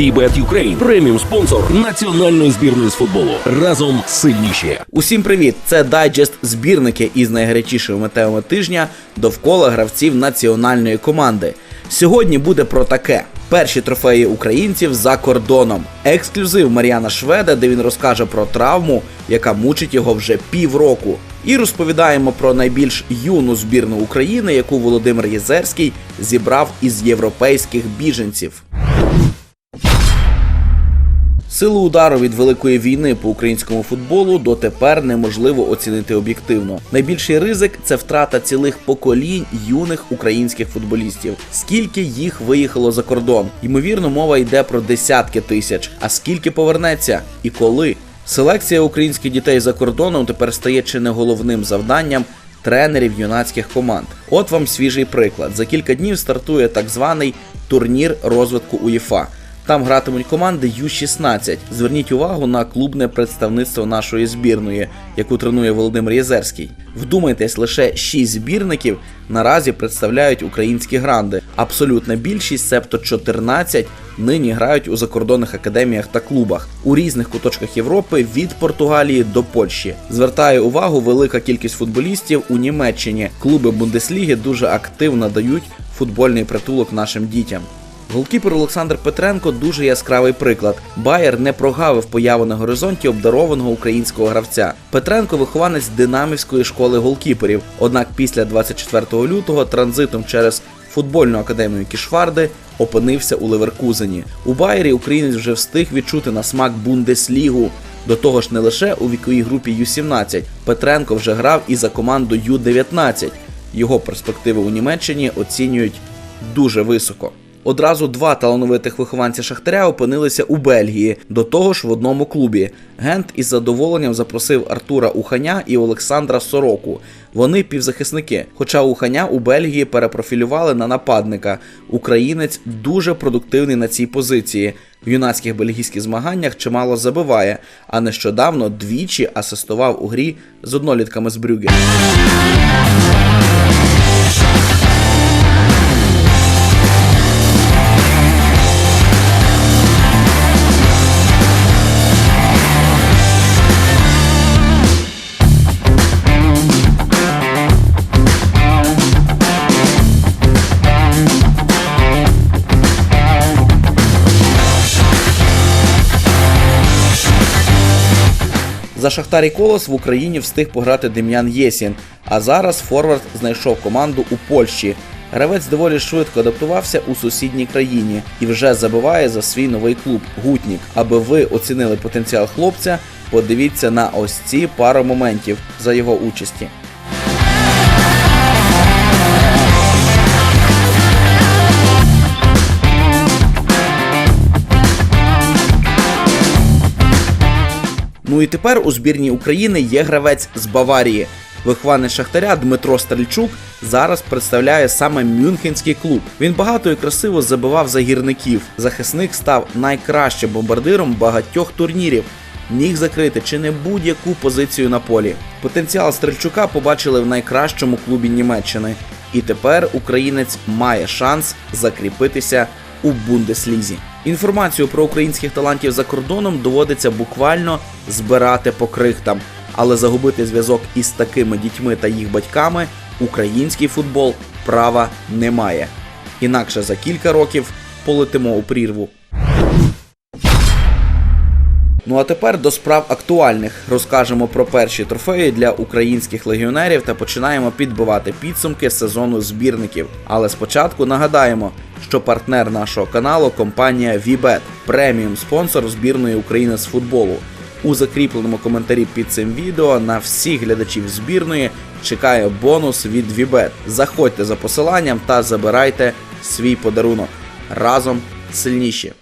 Вібет Юкрейн преміум спонсор національної збірної з футболу. Разом сильніші. Усім привіт! Це дайджест збірники із найгарячішими темами тижня довкола гравців національної команди. Сьогодні буде про таке: перші трофеї українців за кордоном, ексклюзив Мар'яна Шведа, де він розкаже про травму, яка мучить його вже півроку. І розповідаємо про найбільш юну збірну України, яку Володимир Єзерський зібрав із європейських біженців. Силу удару від великої війни по українському футболу дотепер неможливо оцінити об'єктивно. Найбільший ризик це втрата цілих поколінь юних українських футболістів. Скільки їх виїхало за кордон? Ймовірно, мова йде про десятки тисяч. А скільки повернеться і коли? Селекція українських дітей за кордоном тепер стає чи не головним завданням тренерів юнацьких команд. От вам свіжий приклад. За кілька днів стартує так званий турнір розвитку УЄФА. Там гратимуть команди Ю-16. Зверніть увагу на клубне представництво нашої збірної, яку тренує Володимир Єзерський. Вдумайтесь, лише 6 збірників наразі представляють українські гранди. Абсолютна більшість, себто 14, нині грають у закордонних академіях та клубах у різних куточках Європи від Португалії до Польщі. Звертає увагу велика кількість футболістів у Німеччині. Клуби Бундесліги дуже активно дають футбольний притулок нашим дітям. Голкіпер Олександр Петренко дуже яскравий приклад. Байер не прогавив появу на горизонті обдарованого українського гравця. Петренко вихованець динамівської школи голкіперів. Однак після 24 лютого транзитом через футбольну академію Кішварди опинився у Леверкузені. У Байері українець вже встиг відчути на смак Бундеслігу. До того ж, не лише у віковій групі Ю-17. Петренко вже грав і за команду Ю-19. Його перспективи у Німеччині оцінюють дуже високо. Одразу два талановитих вихованці Шахтаря опинилися у Бельгії, до того ж в одному клубі. Гент із задоволенням запросив Артура Уханя і Олександра Сороку. Вони півзахисники. Хоча Уханя у Бельгії перепрофілювали на нападника. Українець дуже продуктивний на цій позиції. В юнацьких бельгійських змаганнях чимало забиває, а нещодавно двічі асистував у грі з однолітками з Брюге. За Шахтар і Колос в Україні встиг пограти Дем'ян Єсін, а зараз Форвард знайшов команду у Польщі. Гравець доволі швидко адаптувався у сусідній країні і вже забиває за свій новий клуб Гутнік. Аби ви оцінили потенціал хлопця, подивіться на ось ці пару моментів за його участі. Ну і тепер у збірній України є гравець з Баварії. Вихованець Шахтаря Дмитро Стрельчук зараз представляє саме Мюнхенський клуб. Він багато і красиво забивав за гірників. Захисник став найкращим бомбардиром багатьох турнірів. Міг закрити чи не будь-яку позицію на полі. Потенціал Стрельчука побачили в найкращому клубі Німеччини. І тепер українець має шанс закріпитися у Бундеслізі. Інформацію про українських талантів за кордоном доводиться буквально збирати по крихтам, але загубити зв'язок із такими дітьми та їх батьками український футбол права не має. Інакше за кілька років полетимо у прірву. Ну а тепер до справ актуальних розкажемо про перші трофеї для українських легіонерів та починаємо підбивати підсумки сезону збірників. Але спочатку нагадаємо, що партнер нашого каналу компанія VBET, преміум спонсор збірної України з футболу. У закріпленому коментарі під цим відео на всіх глядачів збірної чекає бонус від VBET. Заходьте за посиланням та забирайте свій подарунок. Разом сильніші.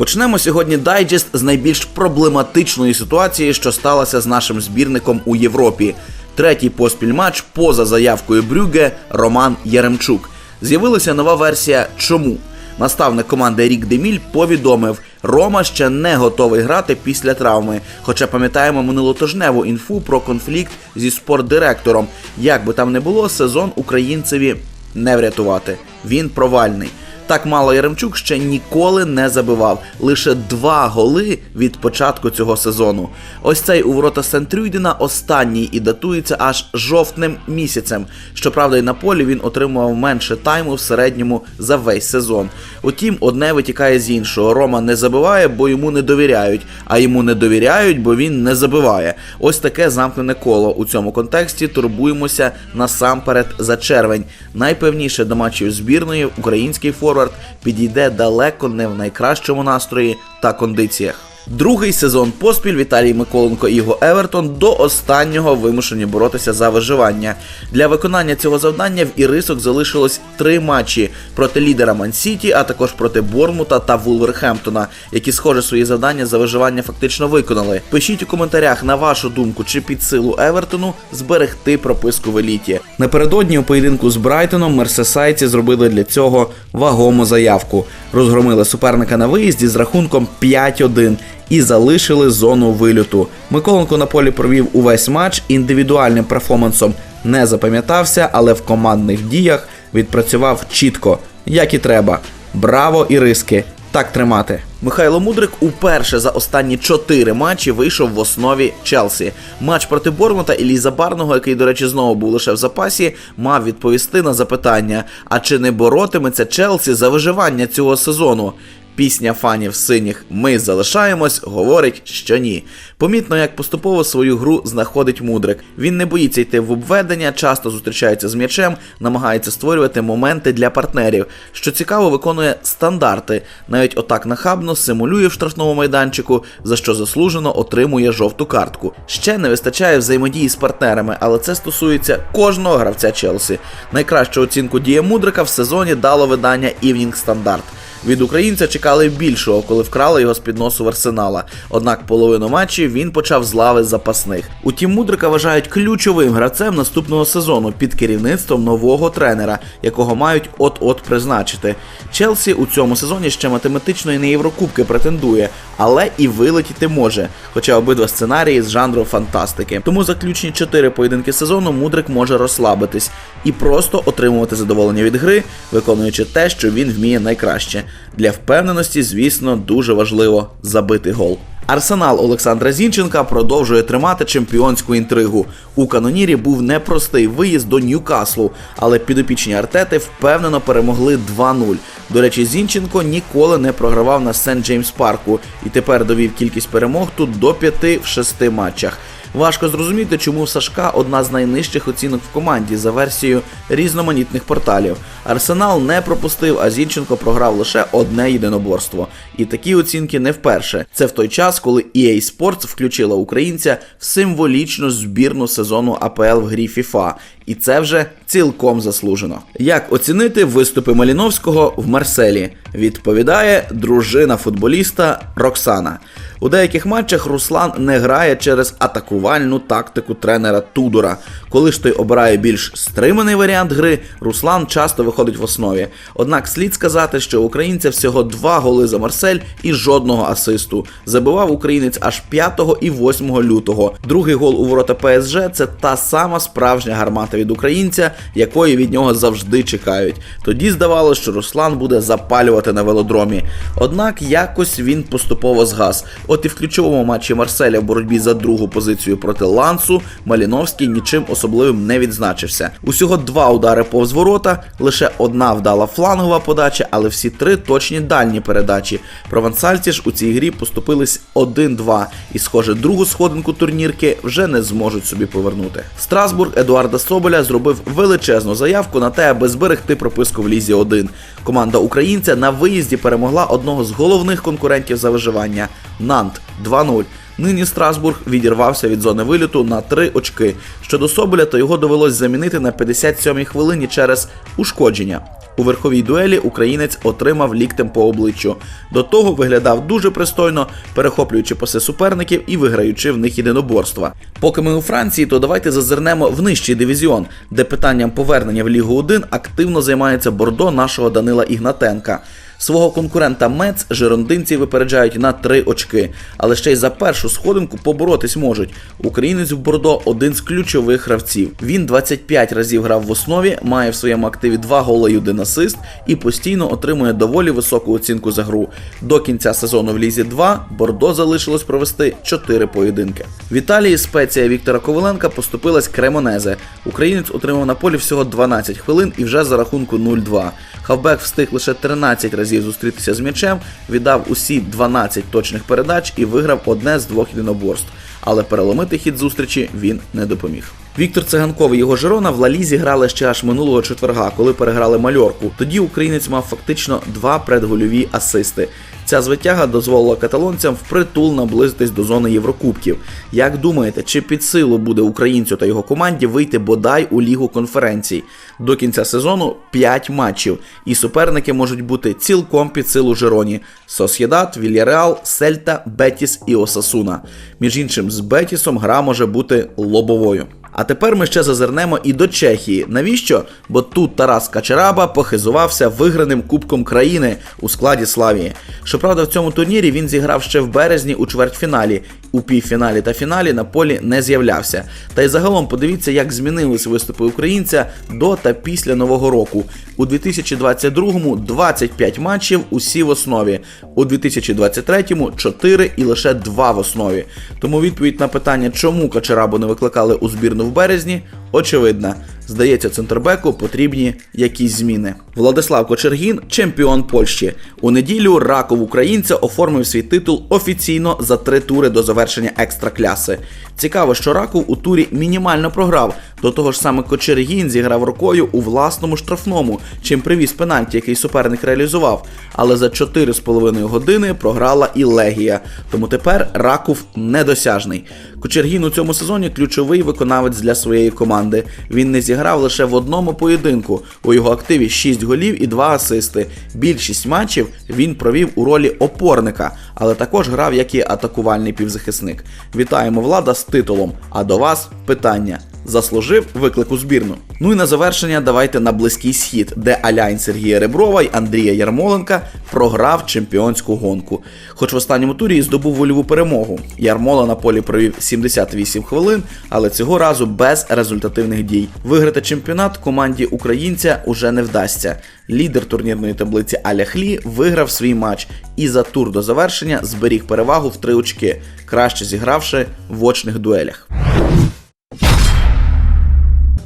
Почнемо сьогодні дайджест з найбільш проблематичної ситуації, що сталося з нашим збірником у Європі. Третій поспіль матч поза заявкою Брюге Роман Яремчук. З'явилася нова версія чому. Наставник команди Рік Деміль повідомив, Рома ще не готовий грати після травми. Хоча пам'ятаємо минулотижневу інфу про конфлікт зі спортдиректором. Як би там не було, сезон українцеві не врятувати. Він провальний. Так мало Яремчук ще ніколи не забивав. Лише два голи від початку цього сезону. Ось цей у ворота Сентрюйдена останній і датується аж жовтним місяцем. Щоправда, і на полі він отримував менше тайму в середньому за весь сезон. Утім, одне витікає з іншого. Рома не забиває, бо йому не довіряють, а йому не довіряють, бо він не забиває. Ось таке замкнене коло. У цьому контексті турбуємося насамперед за червень. Найпевніше до матчів збірної український форвард підійде далеко не в найкращому настрої та кондиціях. Другий сезон поспіль Віталій Миколенко і його Евертон до останнього вимушені боротися за виживання. Для виконання цього завдання в Ірисок залишилось три матчі проти лідера Мансіті, а також проти Бормута та Вулверхемптона, які, схоже, свої завдання за виживання фактично виконали. Пишіть у коментарях на вашу думку, чи під силу Евертону зберегти прописку в еліті. Напередодні у поєдинку з Брайтоном мерсесайці зробили для цього вагому заявку. Розгромили суперника на виїзді з рахунком 5-1 і залишили зону вильоту. Миколенко на полі провів увесь матч індивідуальним перформансом не запам'ятався, але в командних діях відпрацював чітко, як і треба. Браво і риски! Так тримати. Михайло Мудрик уперше за останні чотири матчі вийшов в основі Челсі. Матч проти Бормута і Ліза Барного, який, до речі, знову був лише в запасі, мав відповісти на запитання: а чи не боротиметься Челсі за виживання цього сезону? Пісня фанів синіх Ми залишаємось говорить, що ні. Помітно, як поступово свою гру знаходить Мудрик. Він не боїться йти в обведення, часто зустрічається з м'ячем, намагається створювати моменти для партнерів. Що цікаво, виконує стандарти. Навіть отак нахабно симулює в штрафному майданчику, за що заслужено отримує жовту картку. Ще не вистачає взаємодії з партнерами, але це стосується кожного гравця Челсі. Найкращу оцінку дія Мудрика в сезоні дало видання Evening Standard. Від українця чекали більшого, коли вкрали його з під носу в арсенала. Однак половину матчів він почав з лави запасних. Утім, Мудрика вважають ключовим гравцем наступного сезону під керівництвом нового тренера, якого мають от-от призначити. Челсі у цьому сезоні ще математично і на Єврокубки претендує, але і вилетіти може. Хоча обидва сценарії з жанру фантастики. Тому заключні чотири поєдинки сезону Мудрик може розслабитись і просто отримувати задоволення від гри, виконуючи те, що він вміє найкраще. Для впевненості, звісно, дуже важливо забити гол. Арсенал Олександра Зінченка продовжує тримати чемпіонську інтригу. У канонірі був непростий виїзд до Ньюкаслу, але підопічні Артети впевнено перемогли 2-0. До речі, Зінченко ніколи не програвав на Сент Джеймс Парку і тепер довів кількість перемог тут до 5 в 6 матчах. Важко зрозуміти, чому в Сашка одна з найнижчих оцінок в команді за версією різноманітних порталів. Арсенал не пропустив, а Зінченко програв лише одне єдиноборство. І такі оцінки не вперше. Це в той час, коли EA Sports включила українця в символічну збірну сезону АПЛ в грі FIFA. І це вже цілком заслужено. Як оцінити виступи Маліновського в Марселі? Відповідає дружина футболіста Роксана. У деяких матчах Руслан не грає через атакувальну тактику тренера Тудора. Коли ж той обирає більш стриманий варіант гри, Руслан часто виходить в основі. Однак слід сказати, що у українця всього два голи за Марсель і жодного асисту. Забивав українець аж 5 і 8 лютого. Другий гол у ворота ПСЖ це та сама справжня гармата від українця, якої від нього завжди чекають. Тоді здавалося, що Руслан буде запалювати на велодромі. Однак якось він поступово згас. От і в ключовому матчі Марселя в боротьбі за другу позицію проти Лансу Маліновський нічим особливим не відзначився. Усього два удари повз ворота, лише одна вдала флангова подача, але всі три точні дальні передачі. Провансальці ж у цій грі поступились 1-2 і, схоже, другу сходинку турнірки вже не зможуть собі повернути. Страсбург Едуарда Соболя зробив величезну заявку на те, аби зберегти прописку в Лізі 1. Команда українця на виїзді перемогла одного з головних конкурентів за виживання Нант 2-0. Нині Страсбург відірвався від зони виліту на 3 очки. Щодо Соболя, то його довелось замінити на 57-й хвилині через ушкодження. У верховій дуелі українець отримав ліктем по обличчю. До того виглядав дуже пристойно, перехоплюючи паси суперників і виграючи в них єдиноборства. Поки ми у Франції, то давайте зазирнемо в нижчий дивізіон, де питанням повернення в Лігу 1 активно займається бордо нашого Данила Ігнатенка. Свого конкурента Мец жерондинці випереджають на 3 очки, але ще й за першу сходинку поборотись можуть. Українець в Бордо один з ключових гравців. Він 25 разів грав в основі, має в своєму активі 2 голи і 1 асист і постійно отримує доволі високу оцінку за гру. До кінця сезону в Лізі 2 Бордо залишилось провести 4 поєдинки. В Італії спеція Віктора Коваленка поступилась Кремонезе. Українець отримав на полі всього 12 хвилин і вже за рахунку 0-2. Хавбек встиг лише 13 разів зустрітися з м'ячем, віддав усі 12 точних передач і виграв одне з двох єдиноборств. Але переломити хід зустрічі він не допоміг. Віктор Циганков і його Жирона в Лалізі грали ще аж минулого четверга, коли переграли мальорку. Тоді українець мав фактично два предгольові асисти. Ця звитяга дозволила каталонцям впритул наблизитись до зони Єврокубків. Як думаєте, чи під силу буде українцю та його команді вийти бодай у лігу конференцій? До кінця сезону 5 матчів, і суперники можуть бути цілком під силу Жироні: Сосєдат, Вільяреал, Сельта, Бетіс і Осасуна. Між іншим, з Бетісом гра може бути лобовою. А тепер ми ще зазирнемо і до Чехії. Навіщо? Бо тут Тарас Качараба похизувався виграним Кубком країни у складі Славії. Щоправда, в цьому турнірі він зіграв ще в березні у чвертьфіналі. У півфіналі та фіналі на полі не з'являвся. Та й загалом подивіться, як змінились виступи українця до та після нового року. У 2022-му 25 матчів усі в основі, у 2023-му 4 і лише 2 в основі. Тому відповідь на питання, чому Качарабу не викликали у збірну в березні, очевидна. Здається, центрбеку потрібні якісь зміни. Владислав Кочергін, чемпіон Польщі. У неділю раков українця оформив свій титул офіційно за три тури до завершення екстракляси. Цікаво, що Раков у турі мінімально програв. До того ж саме Кочергін зіграв рукою у власному штрафному, чим привіз пенальті, який суперник реалізував. Але за 4,5 години програла і Легія. Тому тепер Раков недосяжний. Кочергін у цьому сезоні ключовий виконавець для своєї команди. Він не зіграв лише в одному поєдинку. У його активі 6 голів і 2 асисти. Більшість матчів він провів у ролі опорника, але також грав як і атакувальний півзахисник. Вітаємо влада з титулом. А до вас питання. Заслужив виклик у збірну. Ну і на завершення давайте на близький схід, де Аляйн Сергія Реброва й Андрія Ярмоленка програв чемпіонську гонку. Хоч в останньому турі і здобув вольову перемогу. Ярмола на полі провів 78 хвилин, але цього разу без результативних дій. Виграти чемпіонат команді українця уже не вдасться. Лідер турнірної таблиці Аля Хлі виграв свій матч і за тур до завершення зберіг перевагу в три очки, краще зігравши в очних дуелях.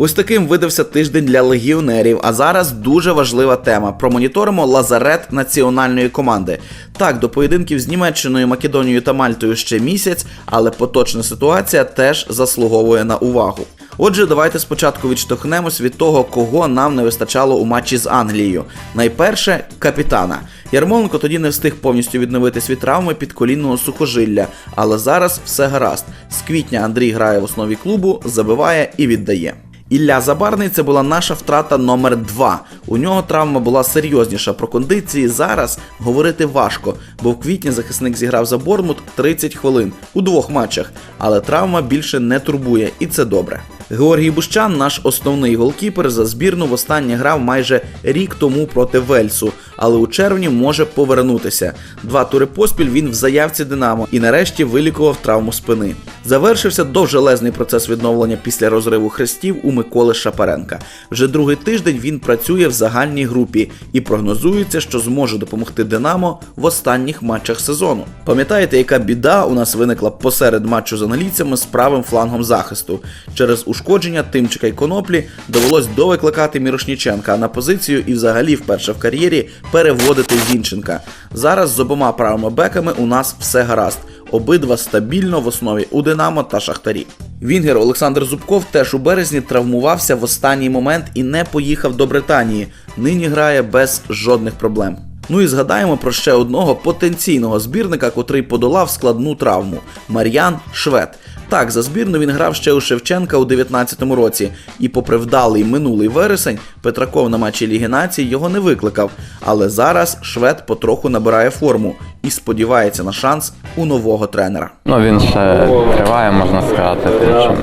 Ось таким видався тиждень для легіонерів. А зараз дуже важлива тема. Промоніторимо лазарет національної команди. Так, до поєдинків з Німеччиною, Македонією та Мальтою ще місяць, але поточна ситуація теж заслуговує на увагу. Отже, давайте спочатку відштовхнемось від того, кого нам не вистачало у матчі з Англією. Найперше капітана. Ярмоленко тоді не встиг повністю відновитись від травми підколінного сухожилля, але зараз все гаразд. З квітня Андрій грає в основі клубу, забиває і віддає. Ілля Забарний це була наша втрата номер 2 У нього травма була серйозніша. Про кондиції зараз говорити важко, бо в квітні захисник зіграв за Бормут 30 хвилин у двох матчах, але травма більше не турбує, і це добре. Георгій Бущан, наш основний голкіпер, за збірну востаннє грав майже рік тому проти Вельсу, але у червні може повернутися. Два тури поспіль він в заявці Динамо і нарешті вилікував травму спини. Завершився довжелезний процес відновлення після розриву хрестів у Миколи Шапаренка. Вже другий тиждень він працює в загальній групі і прогнозується, що зможе допомогти Динамо в останніх матчах сезону. Пам'ятаєте, яка біда у нас виникла посеред матчу з англійцями з правим флангом захисту? Через ушкодження Тимчика й коноплі довелось довикликати Мірошніченка, на позицію і взагалі вперше в кар'єрі переводити Зінченка. Зараз з обома правими беками у нас все гаразд. Обидва стабільно в основі у Динамо та Шахтарі. Вінгер Олександр Зубков теж у березні травмувався в останній момент і не поїхав до Британії. Нині грає без жодних проблем. Ну і згадаємо про ще одного потенційного збірника, котрий подолав складну травму Мар'ян Швед. Так, за збірну він грав ще у Шевченка у 19-му році, і попри вдалий минулий вересень, Петраков на матчі Ліги Націй його не викликав. Але зараз швед потроху набирає форму і сподівається на шанс у нового тренера. Ну він ще триває, можна сказати, тому що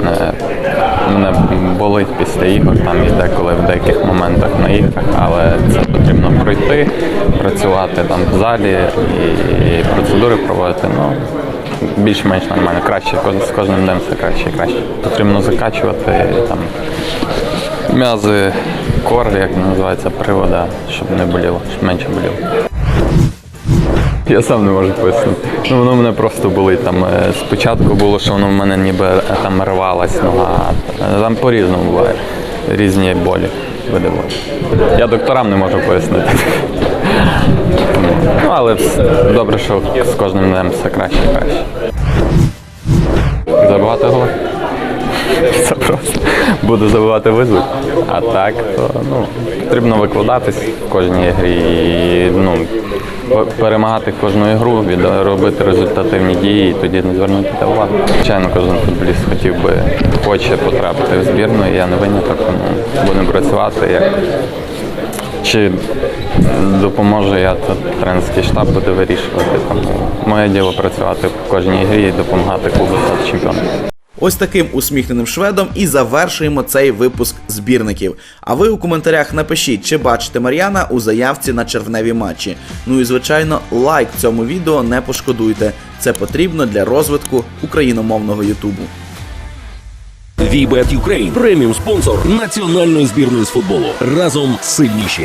мене, болить після ігор, там і деколи в деяких моментах на іграх, але це потрібно пройти, працювати там в залі і процедури проводити. Ну, більш-менш нормально, краще, з кожним днем все краще і краще. Потрібно закачувати там м'язи кор, як називається, привода, щоб не боліло, щоб менше боліло. Я сам не можу пояснити. Ну, воно мене просто болить. Там е, спочатку було, що воно в мене ніби е, там рвалась нога. Там по-різному буває. Різні болі види болі. Я докторам не можу пояснити. Ну, але добре, що з кожним днем все краще і краще. Забивати голи. Це просто буду забивати визвик. А так, то ну, потрібно викладатись в кожній грі і ну, перемагати кожну ігру, робити результативні дії і тоді не звернути та увагу. Звичайно, кожен футболіст хотів би, хоче потрапити в збірну, і я не виняток, тому будемо працювати. Як чи допоможе я, то тренерський штаб буде вирішувати. Тому моє діло працювати в кожній грі і допомагати клубу стати чемпіоном. Ось таким усміхненим шведом і завершуємо цей випуск збірників. А ви у коментарях напишіть, чи бачите Мар'яна у заявці на червневі матчі. Ну і звичайно, лайк цьому відео не пошкодуйте. Це потрібно для розвитку україномовного Ютубу. VBet Ukraine – преміум спонсор національної збірної з футболу. Разом сильніші.